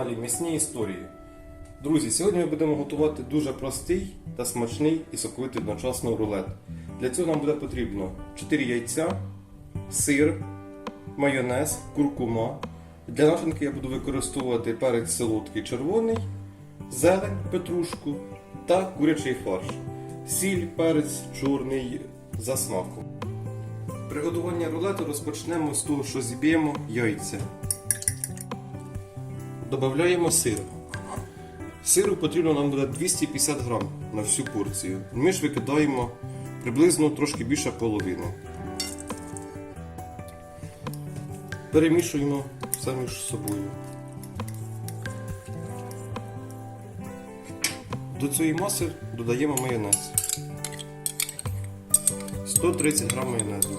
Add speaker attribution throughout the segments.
Speaker 1: каналі М'ясні історії. Друзі, сьогодні ми будемо готувати дуже простий та смачний і соковитий одночасно рулет. Для цього нам буде потрібно 4 яйця, сир, майонез, куркума. Для начинки я буду використовувати перець солодкий червоний, зелень, петрушку та курячий фарш. Сіль, перець чорний за смаком. Приготування рулету розпочнемо з того, що зіб'ємо яйця. Додаємо сир. Сиру потрібно нам буде 250 грам на всю порцію. Ми ж викидаємо приблизно трошки більше половини. Перемішуємо все між собою. До цієї маси додаємо майонез. 130 грам майонезу.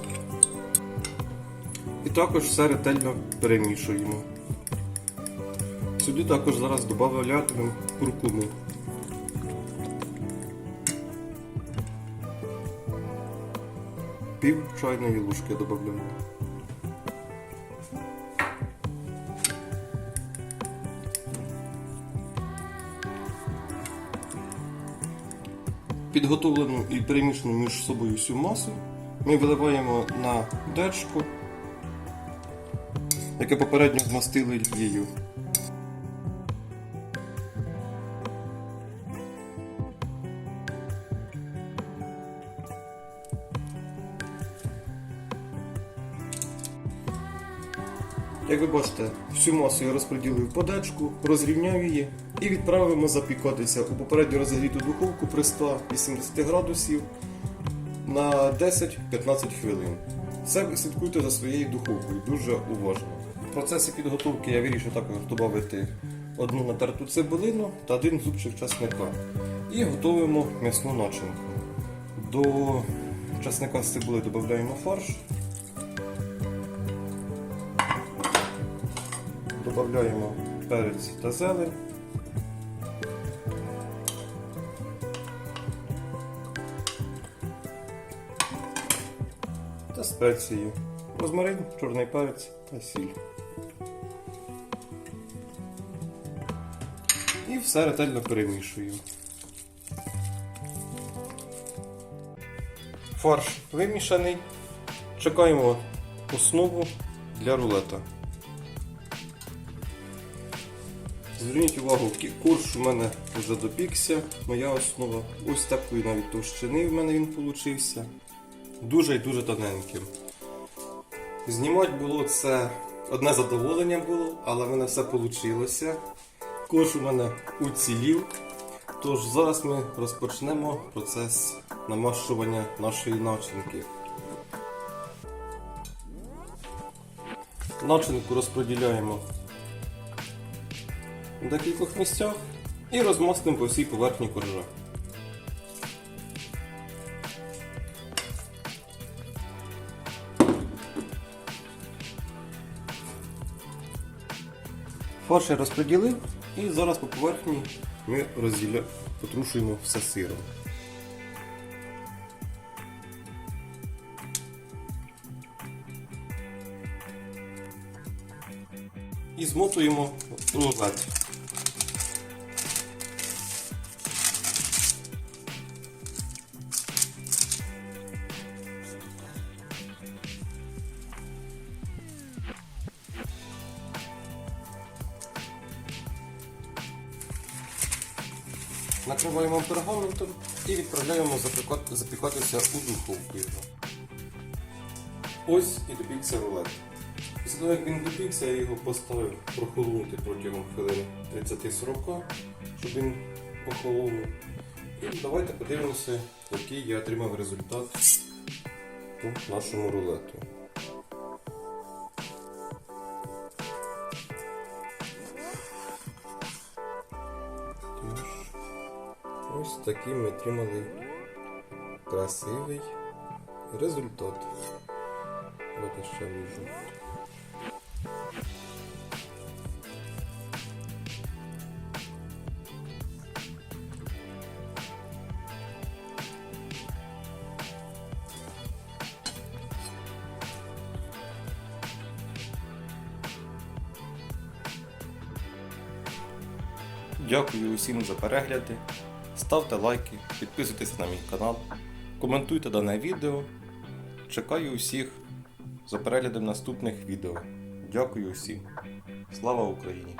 Speaker 1: І також все ретельно перемішуємо. Сюди також зараз додаємо куркуму. Пів чайної ложки додаємо. Підготовлену і перемішану між собою всю масу ми виливаємо на дечко, яке попередньо змастили олією. Як ви бачите, всю масу я розподілив по дечку, розрівняв її і відправимо запікатися у попередньо розігріту духовку при 180 градусів на 10-15 хвилин. Це слідкуйте за своєю духовкою дуже уважно. В процесі підготовки я вирішив також додати одну натерту цибулину та один зубчик чесника. І готуємо м'ясну начинку. До чесника з цибули додаємо фарш. Додаємо перець та зелень. Та спеції. Розмарин, чорний перець та сіль. І все ретельно перемішую. Фарш вимішаний. Чекаємо основу для рулета. Зверніть увагу, корж у мене вже допікся. Моя основа ось такої навіть товщини в мене він получився. Дуже і дуже тоненьким. Знімати було це одне задоволення було, але в мене все вийшло. Корж у мене уцілів. Тож зараз ми розпочнемо процес намащування нашої начинки. Начинку розподіляємо в декількох місцях і розмостимо по всій поверхні коржа. Фарш я розподілив і зараз по поверхні ми розділя... потрушуємо все сиром. І змотуємо рулет. Накриваємо пергаментом і відправляємо запікатися у духовку. його. Ось і допікся рулет. Після того, як він допікся, я його поставив прохолонути протягом хвилин 30-40, щоб він охолонув. І давайте подивимося, який я отримав результат по нашому рулету. Такий ми отримали красивий результат. От я ще вижу.
Speaker 2: Дякую усім за перегляди. Ставте лайки, підписуйтесь на мій канал, коментуйте дане відео. Чекаю усіх за переглядом наступних відео. Дякую усім. Слава Україні!